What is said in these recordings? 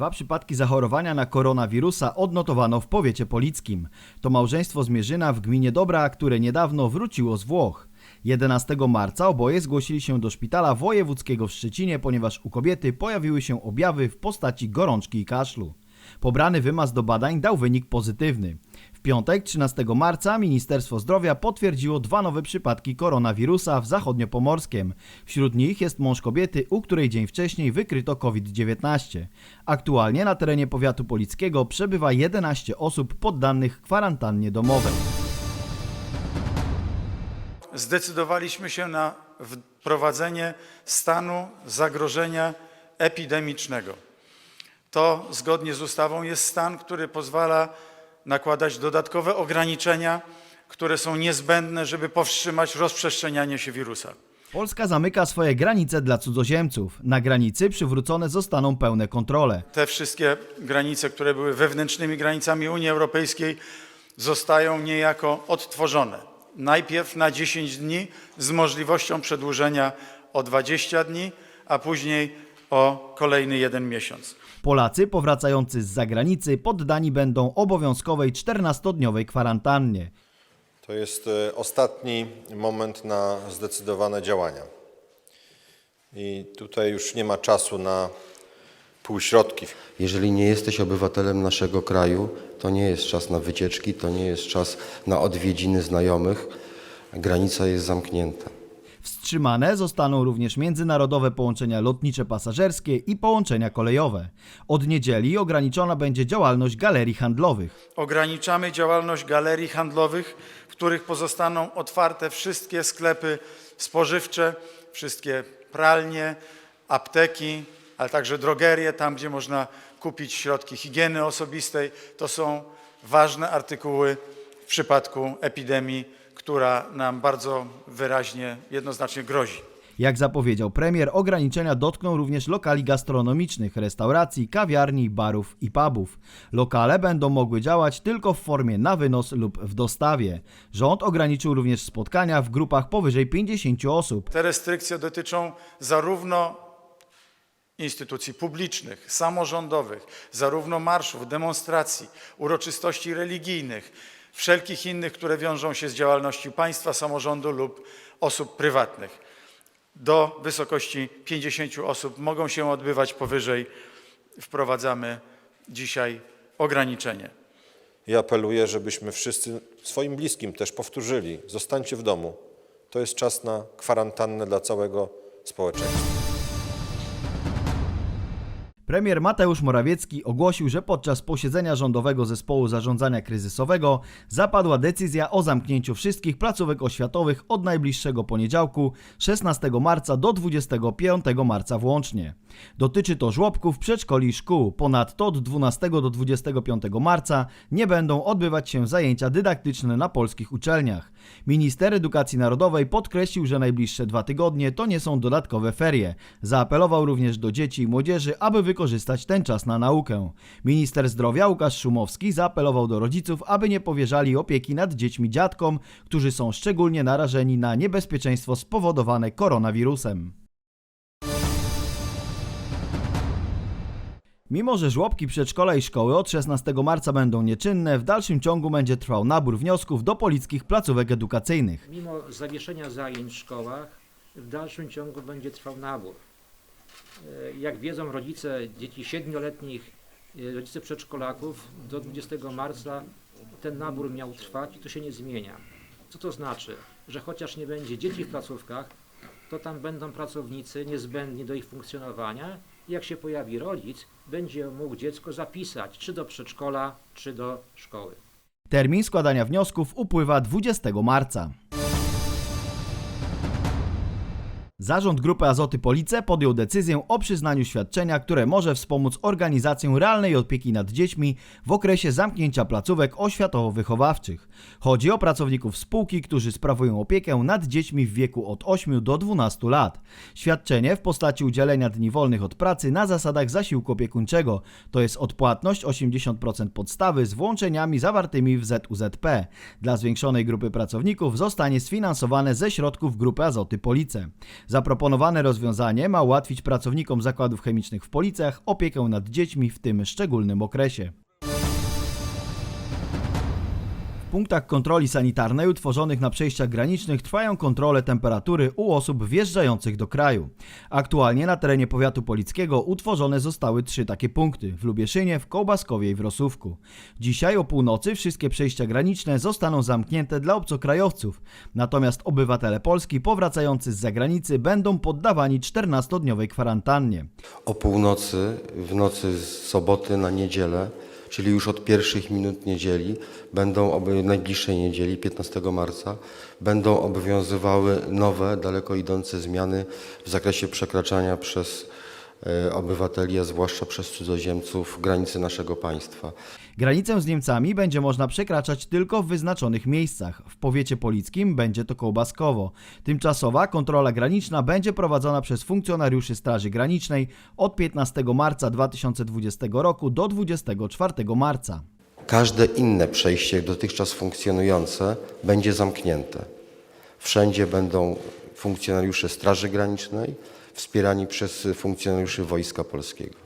Dwa przypadki zachorowania na koronawirusa odnotowano w powiecie polickim. To małżeństwo z Mierzyna w gminie Dobra, które niedawno wróciło z Włoch. 11 marca oboje zgłosili się do szpitala wojewódzkiego w Szczecinie, ponieważ u kobiety pojawiły się objawy w postaci gorączki i kaszlu. Pobrany wymaz do badań dał wynik pozytywny. W piątek, 13 marca, Ministerstwo Zdrowia potwierdziło dwa nowe przypadki koronawirusa w zachodniopomorskiem. Wśród nich jest mąż kobiety, u której dzień wcześniej wykryto COVID-19. Aktualnie na terenie powiatu polickiego przebywa 11 osób poddanych kwarantannie domowej. zdecydowaliśmy się na wprowadzenie stanu zagrożenia epidemicznego. To zgodnie z ustawą jest stan, który pozwala nakładać dodatkowe ograniczenia, które są niezbędne, żeby powstrzymać rozprzestrzenianie się wirusa. Polska zamyka swoje granice dla cudzoziemców. Na granicy przywrócone zostaną pełne kontrole. Te wszystkie granice, które były wewnętrznymi granicami Unii Europejskiej, zostają niejako odtworzone. Najpierw na 10 dni z możliwością przedłużenia o 20 dni, a później o kolejny jeden miesiąc. Polacy powracający z zagranicy poddani będą obowiązkowej 14-dniowej kwarantannie. To jest e, ostatni moment na zdecydowane działania. I tutaj już nie ma czasu na półśrodki. Jeżeli nie jesteś obywatelem naszego kraju, to nie jest czas na wycieczki, to nie jest czas na odwiedziny znajomych. Granica jest zamknięta. Wstrzymane zostaną również międzynarodowe połączenia lotnicze pasażerskie i połączenia kolejowe. Od niedzieli ograniczona będzie działalność galerii handlowych. Ograniczamy działalność galerii handlowych, w których pozostaną otwarte wszystkie sklepy spożywcze, wszystkie pralnie, apteki, ale także drogerie, tam gdzie można kupić środki higieny osobistej. To są ważne artykuły w przypadku epidemii, która nam bardzo wyraźnie, jednoznacznie grozi. Jak zapowiedział premier, ograniczenia dotkną również lokali gastronomicznych, restauracji, kawiarni, barów i pubów. Lokale będą mogły działać tylko w formie na wynos lub w dostawie. Rząd ograniczył również spotkania w grupach powyżej 50 osób. Te restrykcje dotyczą zarówno instytucji publicznych, samorządowych, zarówno marszów, demonstracji, uroczystości religijnych, wszelkich innych, które wiążą się z działalnością państwa, samorządu lub osób prywatnych. Do wysokości 50 osób mogą się odbywać powyżej. Wprowadzamy dzisiaj ograniczenie. I apeluję, żebyśmy wszyscy swoim bliskim też powtórzyli: zostańcie w domu. To jest czas na kwarantannę dla całego społeczeństwa. Premier Mateusz Morawiecki ogłosił, że podczas posiedzenia rządowego zespołu zarządzania kryzysowego zapadła decyzja o zamknięciu wszystkich placówek oświatowych od najbliższego poniedziałku 16 marca do 25 marca włącznie. Dotyczy to żłobków, przedszkoli i szkół. Ponadto od 12 do 25 marca nie będą odbywać się zajęcia dydaktyczne na polskich uczelniach. Minister Edukacji Narodowej podkreślił, że najbliższe dwa tygodnie to nie są dodatkowe ferie. Zaapelował również do dzieci i młodzieży, aby wykorzystać ten czas na naukę. Minister Zdrowia Łukasz Szumowski zaapelował do rodziców, aby nie powierzali opieki nad dziećmi dziadkom, którzy są szczególnie narażeni na niebezpieczeństwo spowodowane koronawirusem. Mimo, że żłobki, przedszkola i szkoły od 16 marca będą nieczynne, w dalszym ciągu będzie trwał nabór wniosków do polickich placówek edukacyjnych. Mimo zawieszenia zajęć w szkołach, w dalszym ciągu będzie trwał nabór. E, Jak wiedzą rodzice dzieci siedmioletnich, e, rodzice przedszkolaków, do 20 marca ten nabór miał trwać i to się nie zmienia. Co to znaczy? Że chociaż nie będzie dzieci w placówkach, to tam będą pracownicy niezbędni do ich funkcjonowania. Jak się pojawi rodzic, będzie mógł dziecko zapisać czy do przedszkola, czy do szkoły. Termin składania wniosków upływa 20 marca. Zarząd Grupy Azoty Police podjął decyzję o przyznaniu świadczenia, które może wspomóc organizację realnej opieki nad dziećmi w okresie zamknięcia placówek oświatowo-wychowawczych. Chodzi o pracowników spółki, którzy sprawują opiekę nad dziećmi w wieku od 8 do 12 lat. Świadczenie w postaci udzielenia dni wolnych od pracy na zasadach zasiłku opiekuńczego, to jest odpłatność 80% podstawy z włączeniami zawartymi w ZUZP. Dla zwiększonej grupy pracowników zostanie sfinansowane ze środków Grupy Azoty Police. Zaproponowane rozwiązanie ma ułatwić pracownikom zakładów chemicznych w Policach opiekę nad dziećmi w tym szczególnym okresie. Punktach kontroli sanitarnej utworzonych na przejściach granicznych trwają kontrole temperatury u osób wjeżdżających do kraju. Aktualnie na terenie powiatu polickiego utworzone zostały trzy takie punkty w Lubieszynie, w Kołbaskowie i w Rosówku. Dzisiaj o północy wszystkie przejścia graniczne zostaną zamknięte dla obcokrajowców, natomiast obywatele Polski powracający z zagranicy będą poddawani 14-dniowej kwarantannie. O północy, w nocy z soboty na niedzielę, czyli już od pierwszych minut niedzieli, będą najbliższej niedzieli, 15 marca, będą obowiązywały nowe, daleko idące zmiany w zakresie przekraczania przez obywateli, a zwłaszcza przez cudzoziemców granicy naszego państwa. Granicę z Niemcami będzie można przekraczać tylko w wyznaczonych miejscach. W powiecie polickim będzie to Kołbaskowo. Tymczasowa kontrola graniczna będzie prowadzona przez funkcjonariuszy Straży Granicznej od 15 marca 2020 roku do 24 marca. Każde inne przejście dotychczas funkcjonujące będzie zamknięte. Wszędzie będą funkcjonariusze Straży Granicznej wspierani przez funkcjonariuszy Wojska Polskiego.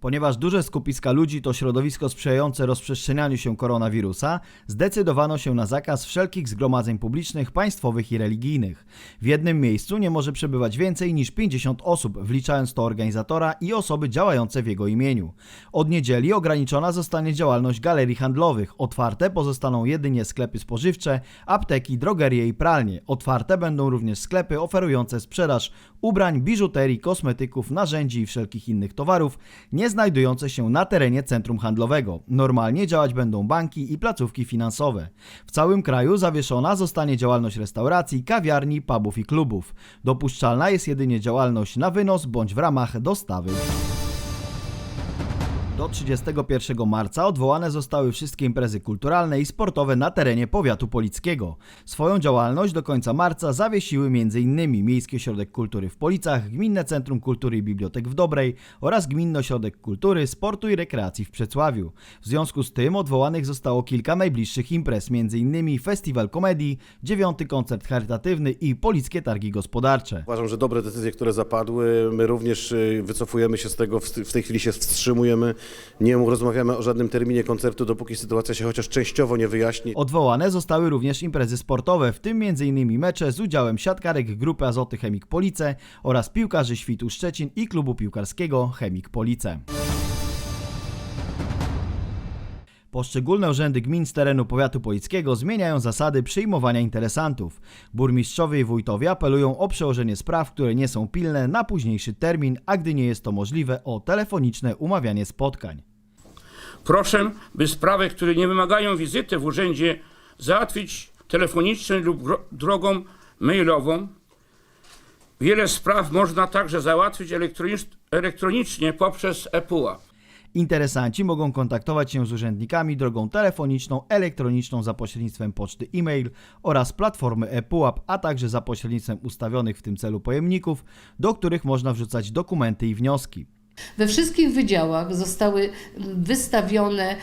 Ponieważ duże skupiska ludzi to środowisko sprzyjające rozprzestrzenianiu się koronawirusa, zdecydowano się na zakaz wszelkich zgromadzeń publicznych, państwowych i religijnych. W jednym miejscu nie może przebywać więcej niż 50 osób, wliczając to organizatora i osoby działające w jego imieniu. Od niedzieli ograniczona zostanie działalność galerii handlowych. Otwarte pozostaną jedynie sklepy spożywcze, apteki, drogerie i pralnie. Otwarte będą również sklepy oferujące sprzedaż ubrań, biżuterii, kosmetyków, narzędzi i wszelkich innych towarów, nie znajdujące się na terenie centrum handlowego. Normalnie działać będą banki i placówki finansowe. W całym kraju zawieszona zostanie działalność restauracji, kawiarni, pubów i klubów. Dopuszczalna jest jedynie działalność na wynos bądź w ramach dostawy. Do 31 marca odwołane zostały wszystkie imprezy kulturalne i sportowe na terenie powiatu polickiego. Swoją działalność do końca marca zawiesiły m.in. Miejski Ośrodek Kultury w Policach, Gminne Centrum Kultury i Bibliotek w Dobrej oraz Gminny Ośrodek Kultury, Sportu i Rekreacji w Przecławiu. W związku z tym odwołanych zostało kilka najbliższych imprez, m.in. Festiwal Komedii, dziewiąty koncert charytatywny i Polickie Targi Gospodarcze. Uważam, że dobre decyzje, które zapadły. My również y, wycofujemy się z tego, w w tej chwili się wstrzymujemy. Nie rozmawiamy o żadnym terminie koncertu, dopóki sytuacja się chociaż częściowo nie wyjaśni. Odwołane zostały również imprezy sportowe, w tym m.in. mecze z udziałem siatkarek Grupy Azoty Chemik Police oraz piłkarzy Świtu Szczecin i klubu piłkarskiego Chemik Police. Poszczególne urzędy gmin z terenu powiatu polickiego zmieniają zasady przyjmowania interesantów. Burmistrzowie i wójtowie apelują o przełożenie spraw, które nie są pilne, na późniejszy termin, a gdy nie jest to możliwe, o telefoniczne umawianie spotkań. Proszę, by sprawy, które nie wymagają wizyty w urzędzie, załatwić telefonicznie lub drogą mailową. Wiele spraw można także załatwić elektronicz- elektronicznie poprzez ePUAP. Interesanci mogą kontaktować się z urzędnikami drogą telefoniczną, elektroniczną za pośrednictwem poczty e-mail oraz platformy ePUAP, a także za pośrednictwem ustawionych w tym celu pojemników, do których można wrzucać dokumenty i wnioski. We wszystkich wydziałach zostały wystawione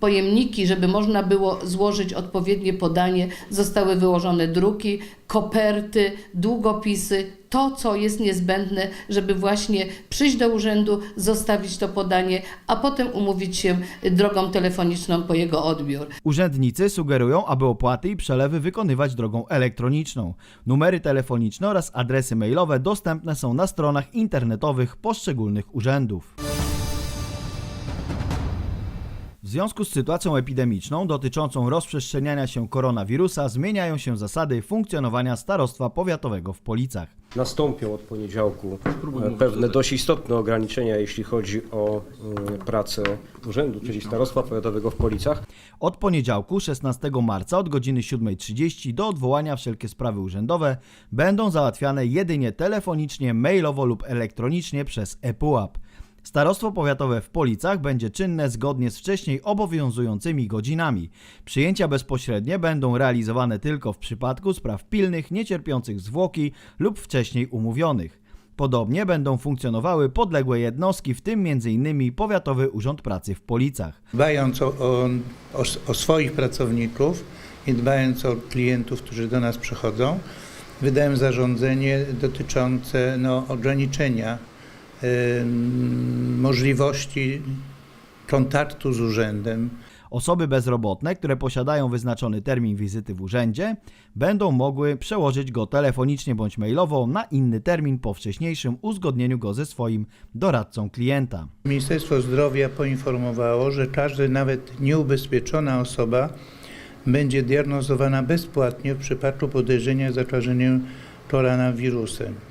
pojemniki, żeby można było złożyć odpowiednie podanie. Zostały wyłożone druki, koperty, długopisy, to co jest niezbędne, żeby właśnie przyjść do urzędu, zostawić to podanie, a potem umówić się drogą telefoniczną po jego odbiór. Urzędnicy sugerują, aby opłaty i przelewy wykonywać drogą elektroniczną. Numery telefoniczne oraz adresy mailowe dostępne są na stronach internetowych poszczególnych urzędów. W związku z sytuacją epidemiczną dotyczącą rozprzestrzeniania się koronawirusa zmieniają się zasady funkcjonowania starostwa powiatowego w Policach. Nastąpią od poniedziałku e, pewne dość istotne ograniczenia, jeśli chodzi o mm, pracę urzędu, czyli Starostwa Powiatowego w Policach. Od poniedziałku 16 marca od godziny 7.30 do odwołania wszelkie sprawy urzędowe będą załatwiane jedynie telefonicznie, mailowo lub elektronicznie przez ePUAP. Starostwo powiatowe w Policach będzie czynne zgodnie z wcześniej obowiązującymi godzinami. Przyjęcia bezpośrednie będą realizowane tylko w przypadku spraw pilnych, niecierpiących zwłoki lub wcześniej umówionych. Podobnie będą funkcjonowały podległe jednostki, w tym m.in. Powiatowy Urząd Pracy w Policach. dbając o, o, o, swoich pracowników, i dbając o klientów, którzy do nas przychodzą, wydałem zarządzenie dotyczące no, ograniczenia możliwości kontaktu z urzędem, Osoby bezrobotne, które posiadają wyznaczony termin wizyty w urzędzie, będą mogły przełożyć go telefonicznie bądź mailowo na inny termin po wcześniejszym uzgodnieniu go ze swoim doradcą klienta. Ministerstwo Zdrowia poinformowało, że każda nawet nieubezpieczona osoba będzie diagnozowana bezpłatnie w przypadku podejrzenia zakażenia koronawirusem.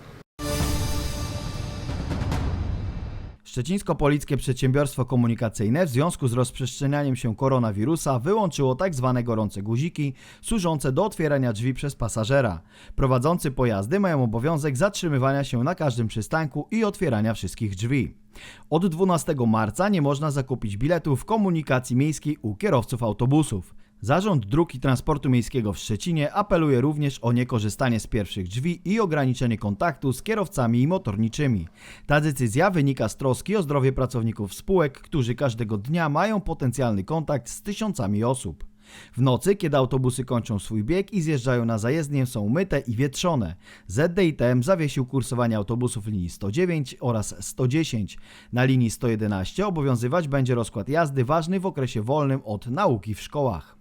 Szczecińsko-Polickie Przedsiębiorstwo Komunikacyjne w związku z rozprzestrzenianiem się koronawirusa wyłączyło tzw. gorące guziki służące do otwierania drzwi przez pasażera. Prowadzący pojazdy mają obowiązek zatrzymywania się na każdym przystanku i otwierania wszystkich drzwi. Od 12 marca nie można zakupić biletów w komunikacji miejskiej u kierowców autobusów. Zarząd Dróg i Transportu Miejskiego w Szczecinie apeluje również o niekorzystanie z pierwszych drzwi i ograniczenie kontaktu z kierowcami i motorniczymi. Ta decyzja wynika z troski o zdrowie pracowników spółek, którzy każdego dnia mają potencjalny kontakt z tysiącami osób. W nocy, kiedy autobusy kończą swój bieg i zjeżdżają na zajezdnię, są myte i wietrzone. ZDITM zawiesił kursowanie autobusów linii 109 oraz 110. Na linii 111 obowiązywać będzie rozkład jazdy ważny w okresie wolnym od nauki w szkołach.